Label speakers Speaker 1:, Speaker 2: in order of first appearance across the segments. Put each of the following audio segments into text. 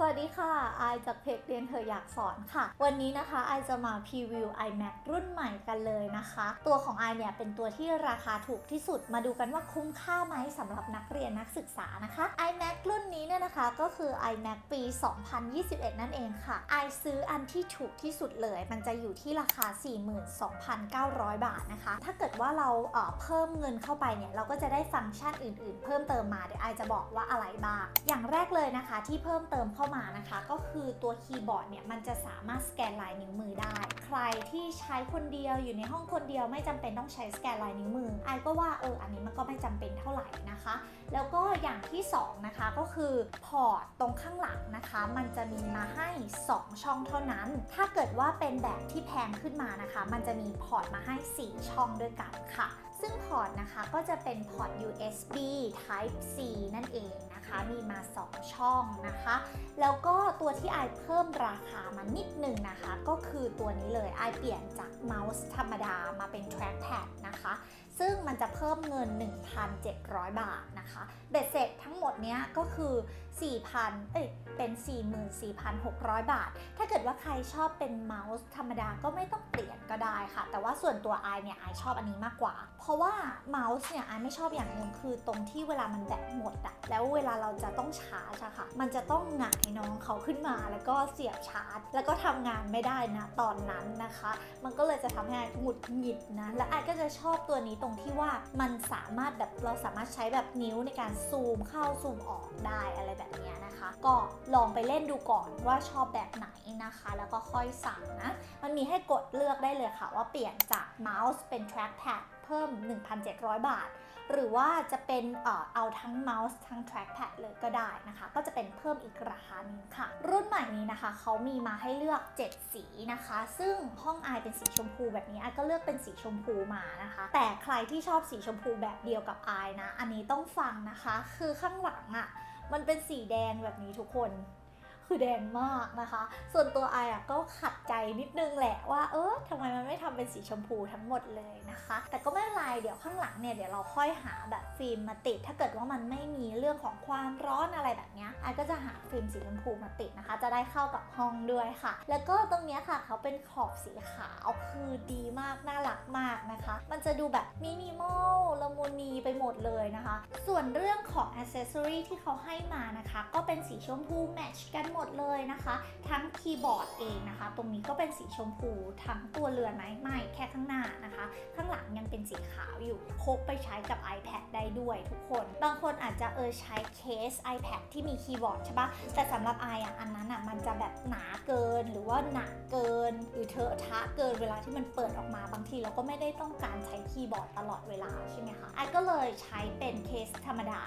Speaker 1: สวัสดีค่ะไอายจากเพจเรียนเธออยากสอนค่ะ วันนี้นะคะไอายจะมาพรีวิว iMac รุ่นใหม่กันเลยนะคะ ตัวของไอายเนี่ยเป็นตัวที่ราคาถูกที่สุด มาดูกันว่าคุ้มค่าไหมสำหรับนักเรียนนักศึกษานะคะ iMac รุ่นนี้เนี่ยนะคะก็คือ iMac ปี 2021 นั่นเองค่ะไอายซื้ออันที่ถูกที่สุดเลย มันจะอยู่ที่ราคา 42,900 บาทนะคะ ถ้าเกิดว่าเราเเพิ่มเงินเข้าไปเนี่ยเราก็จะได้ฟังก์ชันอื่น ๆ เพิ่มเติมมาเดี๋ยวไอายจะบอกว่าอะไรบ้างอย่างแรกเลยนะคะที่เพิ่มเติมเข้ามานะคะ ก็คือตัวคีย์บอร์ดเนี่ยมันจะสามารถสแกนลายนิ้วมือได้ ใครที่ใช้คนเดียวอยู่ในห้องคนเดียวไม่จำเป็นต้องใช้สแกนลายนิ้วมือไอก็ว่าเอออันนี้มันก็ไม่จำเป็นเท่าไหร่นะคะ แล้วก็อย่างที่สองนะคะก็คือพอร์ตตรงข้างหลังนะคะ มันจะมีมาให้ 2 ช่องเท่านั้น ถ้าเกิดว่าเป็นแบบที่แพงขึ้นมานะคะ มันจะมีพอร์ตมาให้ 4 ช่องด้วยกันค่ะ ซึ่งพอร์ตนะคะก็จะเป็นพอร์ต USB Type C นั่นเอง นะคะมีมา 2 ช่องนะคะ แล้วก็ตัวที่ไอเพิ่มราคามานิดหนึ่งนะคะ ก็คือตัวนี้เลยไอเปลี่ยนจากเมาส์ธรรมดามาเป็นแทร็กแพดนะคะ ซึ่งมันจะเพิ่มเงิน 1,700 บาทนะคะ เบ็ดเสร็จทั้งหมดเนี้ยก็คือ 4,000 เอ้ย เป็น 44,600 บาท ถ้าเกิดว่าใครชอบเป็นเมาส์ธรรมดาก็ไม่ต้องเปลี่ยนก็ได้ค่ะ แต่ว่าส่วนตัวไอเนี่ยไอชอบอันนี้มากกว่า เพราะว่าเมาส์เนี่ยไอไม่ชอบอย่างหนึ่งคือตรงที่เวลามันแบตหมดอะแล้วเวลาเราจะต้องชาร์จอะค่ะ มันจะต้องหงายน้องเขาขึ้นมาแล้วก็เสียบชาร์จ แล้วก็ทำงานไม่ได้นะตอนนั้นนะคะ มันก็เลยจะทำให้ไอหงุดหงิดนะ และไอก็จะชอบตัวนี้ตรงที่ว่ามันสามารถแบบเราสามารถใช้แบบนิ้วในการซูมเข้าซูมออกได้อะไรแบบ ก็ลองไปเล่นดูก่อนว่าชอบแบบไหนนะคะ แล้วก็ค่อยสั่งนะ มันมีให้กดเลือกได้เลยค่ะ ว่าเปลี่ยนจากเมาส์เป็น trackpad เพิ่ม 1,700 บาท หรือว่าจะเป็นเอ่อเอาทั้งเมาส์ทั้ง trackpad เลยก็ได้นะคะ ก็จะเป็นเพิ่มอีกราคานึงค่ะ รุ่นใหม่นี้นะคะเขามีมาให้เลือก 7 สีนะคะ ซึ่งห้องไอเป็นสีชมพูแบบนี้ไอก็เลือกเป็นสีชมพูมานะคะ แต่ใครที่ชอบสีชมพูแบบเดียวกับไอนะ อันนี้ต้องฟังนะคะ คือข้างหลังอะ่ะ มันเป็นสีแดงแบบนี้ทุกคน คือแดงมากนะคะ ส่วนตัวไออะก็ขัดใจนิดนึงแหละว่าเออทำไมมันไม่ทำเป็นสีชมพูทั้งหมดเลยนะคะ แต่ก็ไม่เป็นไรเดี๋ยวข้างหลังเนี่ยเดี๋ยวเราค่อยหาแบบฟิล์มมาติด ถ้าเกิดว่ามันไม่มีเรื่องของความร้อนอะไรแบบนี้ไอก็จะหาฟิล์มสีชมพูมาติดนะคะ จะได้เข้ากับห้องด้วยค่ะ แล้วก็ตรงนี้ค่ะเขาเป็นขอบสีขาวคือดีมากน่ารักมากนะคะ มันจะดูแบบมินิมอลละมุนีไปหมดเลยนะคะ ส่วนเรื่องของอ c เซอรีที่เขาให้มานะคะ ก็เป็นสีชมพูแมทช์กันหมดเลยนะคะ ทั้งคีย์บอร์ดเองนะคะ ตรงนี้ก็เป็นสีชมพู ทั้งตัวเรือนไหมไม่แค่ข้างหน้านะคะ ข้างหลังยังเป็นสีขาวอยู่พกไปใช้กับ iPad ได้ด้วยทุกคน บางคนอาจจะเออใช้เคส iPad ที่มีคีย์บอร์ดใช่ปะแต่สำหรับไออะอันนั้นอะมันจะแบบหนาเกินหรือว่าหนักเกิน หรือเทอะทะเกินเวลาที่มันเปิดออกมาบางทีเราก็ไม่ได้ต้องการใช้คีย์บอร์ดตลอดเวลาใช่ไหมคะไอก็เลยใช้เป็นเคสธรรมดา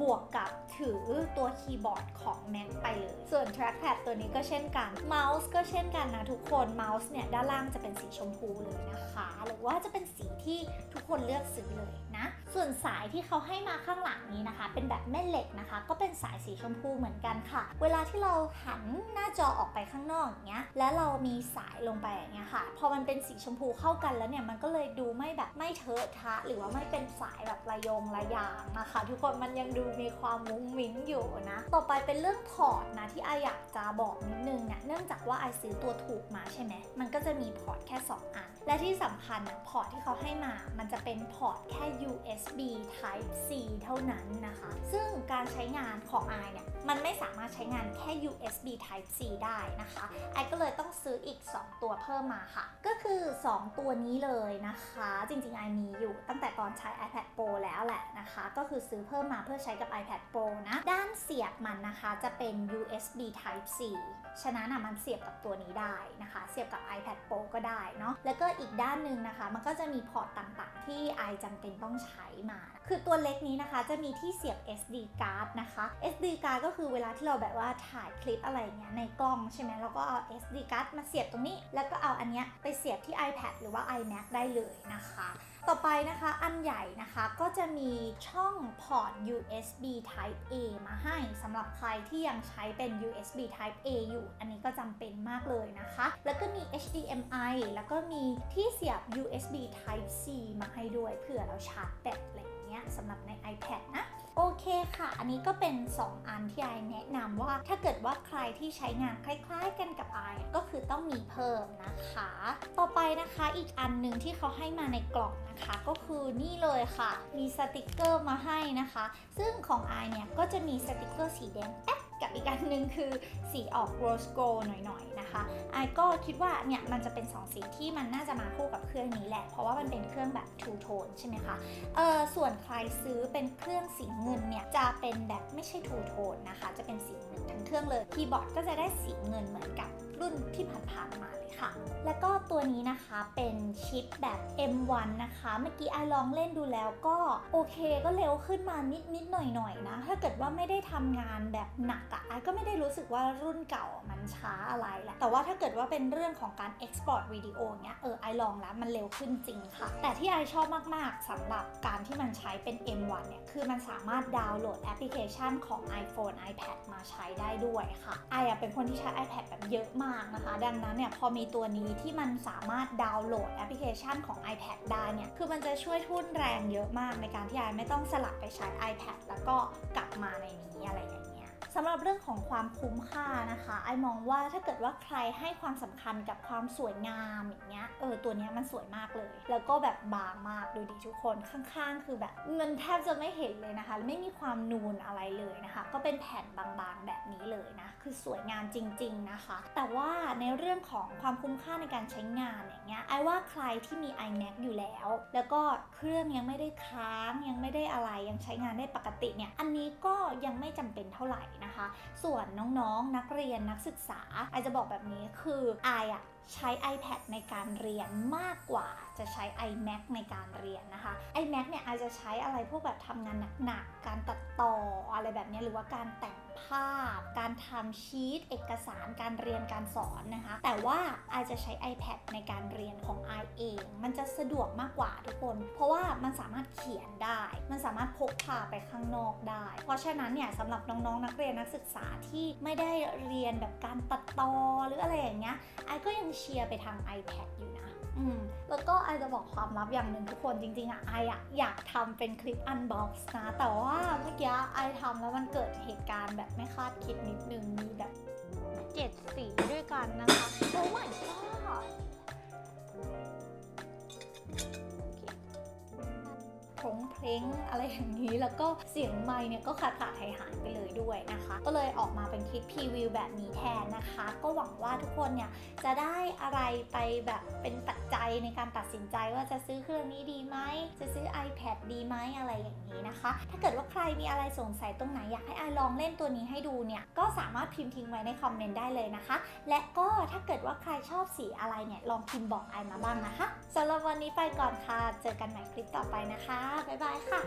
Speaker 1: บวกกับถือตัวคีย์บอร์ดของ Mac ไปเลย ส่วน trackpad ตัวนี้ก็เช่นกันเมาส์ก็เช่นกันนะทุกคนเมาส์เนี่ยด้านล่างจะเป็นสีชมพูเลยนะคะ หรือว่าจะเป็นสีที่ทุกคนเลือกซื้อเลยนะส่วนสายที่เขาให้มาข้างหลังนี้นะคะ เป็นแบบแม่เหล็กนะคะ ก็เป็นสายสีชมพูเหมือนกันค่ะ เวลาที่เราหันหน้าจอออกไปข้างนอกอย่างเงี้ยแล้วเรามีสายลงไปอย่างเงี้ยค่ะ พอมันเป็นสีชมพูเข้ากันแล้วเนี่ยมันก็เลยดูไม่แบบไม่เทอะทะ หรือว่าไม่เป็นสายแบบระยงระยางนะคะ ทุกคนมันยังดูมีความมุ้งมิ้งอยู่นะ ต่อไปเป็นเรื่องพอร์ตนะที่ไออยากจะบอกนิดนึงเนี่ยเนื่องจากว่าไอซื้อตัวถูกมาใช่ไหมมันก็จะมีพอร์ตแค่ 2 อัน และที่สำคัญนะพอร์ตที่เขาให้มา มันจะเป็นพอร์ตแค่ USB Type C เท่านั้นนะคะ ซึ่งการใช้งานของไอเนี่ยมันไม่สามารถใช้งานแค่ USB Type C ได้นะคะไอก็เลยต้องซื้ออีก 2 ตัวเพิ่มมาค่ะ ก็คือ 2 ตัวนี้เลยนะคะ จริงๆไอมีอยู่ตั้งแต่ตอนใช้ iPad Pro แล้วแหละนะคะ ก็คือซื้อเพิ่มมาเพื่อใช้กับ iPad Pro นะ ด้านเสียบมันนะคะจะเป็น USB Type C ฉะนั้นอะมันเสียบกับตัวนี้ได้นะคะ เสียบกับ iPad Pro ก็ได้เนาะแล้วก็อีกด้านหนึ่งนะคะ มันก็จะมีพอร์ตต่างๆ ที่ไอจำเป็นต้องใช้มา คือตัวเล็กนี้นะคะจะมีที่เสียบ SD card นะคะ SD card ก็คือเวลาที่เราแบบว่าถ่ายคลิปอะไรเงี้ยในกล้องใช่ไหมแล้วก็เอา SD card มาเสียบตรงนี้ แล้วก็เอาอันเนี้ยไปเสียบที่ iPad หรือว่า iMac ได้เลยนะคะ ต่อไปนะคะอันใหญ่นะคะก็จะมีช่องพอร์ต USB Type A มาให้สำหรับใครที่ยังใช้เป็น USB Type A อยู่อันนี้ก็จำเป็นมากเลยนะคะ แล้วก็มี HDMI แล้วก็มีที่เสียบ USB Type C มาให้ด้วยเผื่อเราชาร์จแบตอะไรเงี้ยสำหรับใน iPad นะโอเคค่ะ อันนี้ก็เป็น 2 อันที่ไอแนะนำว่าถ้าเกิดว่าใครที่ใช้งานคล้าย ๆ กันกับไอก็คือต้องมีเพิ่มนะคะ ต่อไปนะคะอีกอันหนึ่งที่เขาให้มาในกล่องนะคะ ก็คือนี่เลยค่ะ มีสติกเกอร์มาให้นะคะ ซึ่งของไอเนี่ยก็จะมีสติกเกอร์สีแดงแป๊บ กับอีกอันหนึ่งคือสีออกโรสโกลหน่อยๆนะคะไอก็คิดว่าเนี่ยมันจะเป็น 2 สีที่มันน่าจะมาคู่กับเครื่องนี้แหละ เพราะว่ามันเป็นเครื่องแบบ two tone ใช่ไหมคะเออส่วนใครซื้อเป็นเครื่องสีเงินเนี่ยจะเป็นแบบไม่ใช่ two tone นะคะ จะเป็นสีเงินทั้งเครื่องเลยคีย์บอร์ดก็จะได้สีเงินเหมือนกับรุ่นที่ผ่านๆมาเลยค่ะ แล้วก็ตัวนี้นะคะเป็นชิปแบบ M1 นะคะ เมื่อกี้ไอลองเล่นดูแล้วก็โอเคก็เร็วขึ้นมานิดนิดๆหน่อยหน่อยๆนะ ถ้าเกิดว่าไม่ได้ทำงานแบบหนักอะไอก็ไม่ได้รู้สึกว่ารุ่นเก่ามันช้าอะไรแหละ แต่ว่าถ้าเกิดว่าเป็นเรื่องของการ export วิดีโอเนี้ยเออไอลองแล้วมันเร็วขึ้นจริงค่ะ แต่ที่ไอชอบมาก ๆสำหรับการที่มันใช้เป็น M1 เนี่ย คือมันสามารถดาวน์โหลดแอปพลิเคชันของ iPhone iPad มาใช้ได้ด้วยค่ะ ไออะเป็นคนที่ใช้ iPad แบบเยอะมากนะคะ ดังนั้นเนี่ยพอมีตัวนี้ที่มันสามารถดาวน์โหลดแอปพลิเคชันของ iPad ได้เนี่ย คือมันจะช่วยทุ่นแรงเยอะมากในการที่ไอไม่ต้องสลับไปใช้ iPad แล้วก็กลับมาในนี้อะไรอย่างเงี้ย สำหรับเรื่องของความคุ้มค่านะคะ ไอมองว่าถ้าเกิดว่าใครให้ความสำคัญกับความสวยงามอย่างเงี้ย เออตัวเนี้ยมันสวยมากเลย แล้วก็แบบบางมากดูดิทุกคนข้างๆ คือแบบมันแทบจะไม่เห็นเลยนะคะ ไม่มีความนูนอะไรเลยนะคะ ก็เป็นแผ่นบางๆแบบนี้เลยนะ คือสวยงามจริง ๆนะคะ แต่ว่าในเรื่องของความคุ้มค่าในการใช้งานอย่างเงี้ย ไอว่าใครที่มี iMac อยู่แล้ว แล้วก็เครื่องยังไม่ได้ค้างยังไม่ได้อะไรยังใช้งานได้ปกติเนี่ย อันนี้ก็ยังไม่จำเป็นเท่าไหร่นะคะ ส่วนน้องๆนักเรียนนักศึกษาไอจะบอกแบบนี้คือไออะใช้ iPad ในการเรียนมากกว่าจะใช้ iMac ในการเรียนนะคะ iMac เนี่ยอาจจะใช้อะไรพวกแบบทำงานหนักๆการตัดต่ออะไรแบบนี้หรือว่าการแต่ง ภาพ การทำชีตเอกสารการเรียนการสอนนะคะ แต่ว่าไอจะใช้ iPad ในการเรียนของไอเอง มันจะสะดวกมากกว่าทุกคน เพราะว่ามันสามารถเขียนได้ มันสามารถพกพาไปข้างนอกได้ เพราะฉะนั้นเนี่ยสำหรับน้องๆนักเรียนนักศึกษาที่ไม่ได้เรียนแบบการตัดต่อหรืออะไรอย่างเงี้ยไอก็ยังเชียร์ไปทาง iPad อยู่นะ อืมแล้วก็ไอจะบอกความลับอย่างหนึ่งทุกคนจริงๆอะไออะอยากทำเป็นคลิปอันบ็อกซ์นะ แต่ว่าเมื่อกี้ไอทำแล้วมันเกิดเหตุการณ์แบบไม่คาดคิดนิดนึงมีแบบเจ็ดสีด้วยกันนะคะโอ้ my god พงเพลงอะไรอย่างนี้ แล้วก็เสียงไมค์เนี่ยก็ขาดขาดหายหายไปเลยด้วยนะคะ ก็เลยออกมาเป็นคลิปพรีวิวแบบนี้แทนนะคะ ก็หวังว่าทุกคนเนี่ยจะได้อะไรไปแบบเป็นปัจจัยในการตัดสินใจว่าจะซื้อเครื่องนี้ดีไหม จะซื้อ iPad ดีไหมอะไรอย่างนี้นะคะ ถ้าเกิดว่าใครมีอะไรสงสัยตรงไหนอยากให้ไอลองเล่นตัวนี้ให้ดูเนี่ย ก็สามารถพิมพ์ทิ้งไว้ในคอมเมนต์ได้เลยนะคะ และก็ถ้าเกิดว่าใครชอบสีอะไรเนี่ยลองพิมพ์บอกไอมาบ้างนะคะสำหรับวันนี้ไปก่อนค่ะ เจอกันใหม่คลิปต่อไปนะคะบ๊ายบายค่ะ